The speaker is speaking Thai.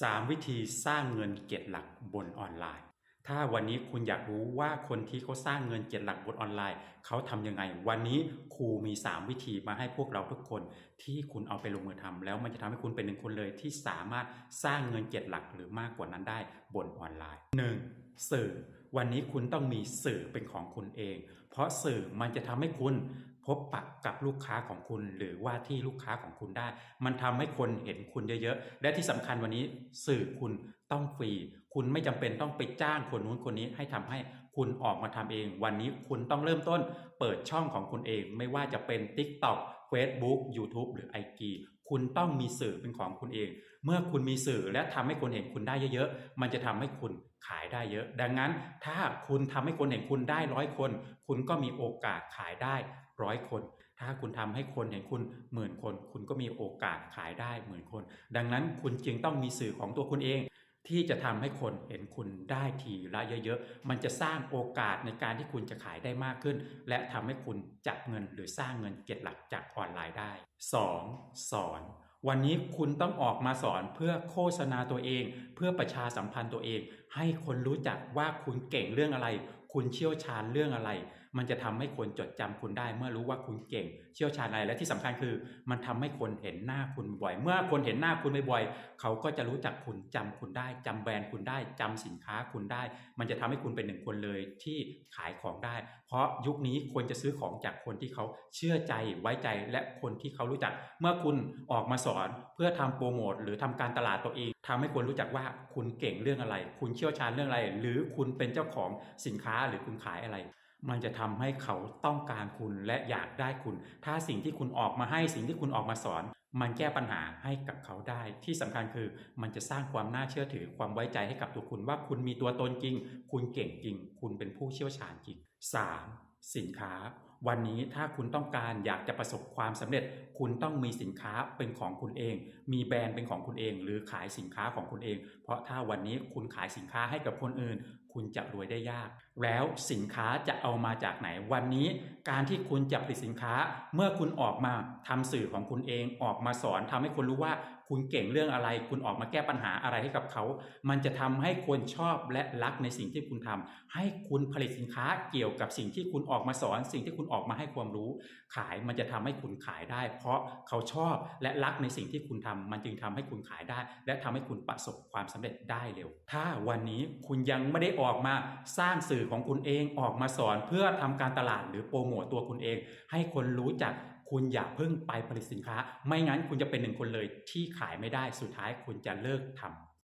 3 วิธีสร้างเงินเก็ดหลักบนออนไลน์ ถ้าวันนี้คุณอยากรู้ว่าคนที่เขาสร้างเงินเก็ดหลักบนออนไลน์ เขาทำยังไง วันนี้ครูมี 3 วิธีมาให้พวกเราทุกคน ที่คุณเอาไปลงมือทำแล้วมันจะทำให้คุณเป็นหนึ่งคนเลยที่สามารถสร้างเงินเก็ดหลักหรือมากกว่านั้นได้บนออนไลน์ 1. สื่อ วันนี้คุณต้องมีสื่อเป็นของคุณเอง เพราะสื่อมันจะทำให้คุณ พบปะกับลูกค้าของคุณ หรือว่าที่ลูกค้าของคุณได้ มันทำให้คนเห็นคุณเยอะๆ และที่สำคัญวันนี้สื่อคุณต้องฟรี คุณไม่จำเป็นต้องไปจ้างคนนู้นคนนี้ให้ทำให้คุณออกมาทำเอง วันนี้คุณต้องเริ่มต้น เปิดช่องของคุณเอง ไม่ว่าจะเป็น TikTok Facebook YouTube หรือ IG คุณต้องมีสื่อเป็นของคุณเอง เมื่อคุณมีสื่อและทำให้คนเห็นคุณได้เยอะๆ มันจะทำให้คุณขายได้เยอะ ดังนั้นถ้าคุณทำให้คนเห็นคุณได้ร้อยคน คุณก็มีโอกาสขายได้ร้อยคน ถ้าคุณทำให้คนเห็นคุณหมื่นคน คุณก็มีโอกาสขายได้หมื่นคน ดังนั้นคุณจึงต้องมีสื่อของตัวคุณเอง ที่จะทำให้คนเห็นคุณได้ทีละเยอะๆ มันจะสร้างโอกาสในการที่คุณจะขายได้มากขึ้น และทำให้คุณจับเงินหรือสร้างเงินเก็บหลักจากออนไลน์ได้ 2. สอนวันนี้คุณต้องออกมาสอนเพื่อโฆษณาตัวเอง เพื่อประชาสัมพันธ์ตัวเอง ให้คนรู้จักว่าคุณเก่งเรื่องอะไร คุณเชี่ยวชาญเรื่องอะไร มันจะทำให้คนจดจำคุณได้ เมื่อรู้ว่าคุณเก่ง เชี่ยวชาญอะไรและที่สำคัญคือ มันทำให้คนเห็นหน้าคุณบ่อย เมื่อคนเห็นหน้าคุณบ่อยเขาก็จะรู้จักคุณจำคุณได้จำแบรนด์คุณได้จำสินค้าคุณได้ มันจะทำให้คุณเป็นหนึ่งคนเลยที่ขายของได้ เพราะยุคนี้ควรจะซื้อของจากคนที่เขาเชื่อใจไว้ใจและคนที่เขารู้จัก เมื่อคุณออกมาสอนเพื่อทำโปรโมทหรือทำการตลาดตัวเองทำให้คนรู้จักว่าคุณเก่งเรื่องอะไร คุณเชี่ยวชาญเรื่องอะไร หรือคุณเป็นเจ้าของสินค้าหรือคุณขายอะไร มันจะทำให้เขาต้องการคุณและอยากได้คุณ ถ้าสิ่งที่คุณออกมาให้สิ่งที่คุณออกมาสอน มันแก้ปัญหาให้กับเขาได้ ที่สำคัญคือมันจะสร้างความน่าเชื่อถือความไว้ใจให้กับตัวคุณว่าคุณมีตัวตนจริง คุณเก่งจริง คุณเป็นผู้เชี่ยวชาญจริง 3. สินค้า วันนี้ถ้าคุณต้องการอยากจะประสบความสำเร็จ คุณต้องมีสินค้าเป็นของคุณเอง มีแบรนด์เป็นของคุณเอง หรือขายสินค้าของคุณเอง เพราะถ้าวันนี้คุณขายสินค้าให้กับคนอื่น คุณจะรวยได้ยาก แล้วสินค้าจะเอามาจากไหน วันนี้ การที่คุณจะผลิตสินค้า เมื่อคุณออกมาทำสื่อของคุณเอง ออกมาสอนทำให้คนรู้ว่า คุณเก่งเรื่องอะไร คุณออกมาแก้ปัญหาอะไรให้กับเขา มันจะทำให้คนชอบและรักในสิ่งที่คุณทำให้คุณผลิตสินค้าเกี่ยวกับสิ่งที่คุณออกมาสอน สิ่งที่คุณออกมาให้ความรู้ ขายมันจะทำให้คุณขายได้ เพราะเขาชอบและรักในสิ่งที่คุณทำมันจึงทำให้คุณขายได้ และทำให้คุณประสบความสำเร็จได้เร็ว ถ้าวันนี้คุณยังไม่ได้ออกมาสร้างสื่อของคุณเองออกมาสอนเพื่อทำการตลาดหรือโปรโมตตัวคุณเอง ให้คนรู้จัก คุณอย่าเพิ่งไปผลิตสินค้า ไม่งั้นคุณจะเป็นหนึ่งคนเลยที่ขายไม่ได้สุดท้ายคุณจะเลิกทำ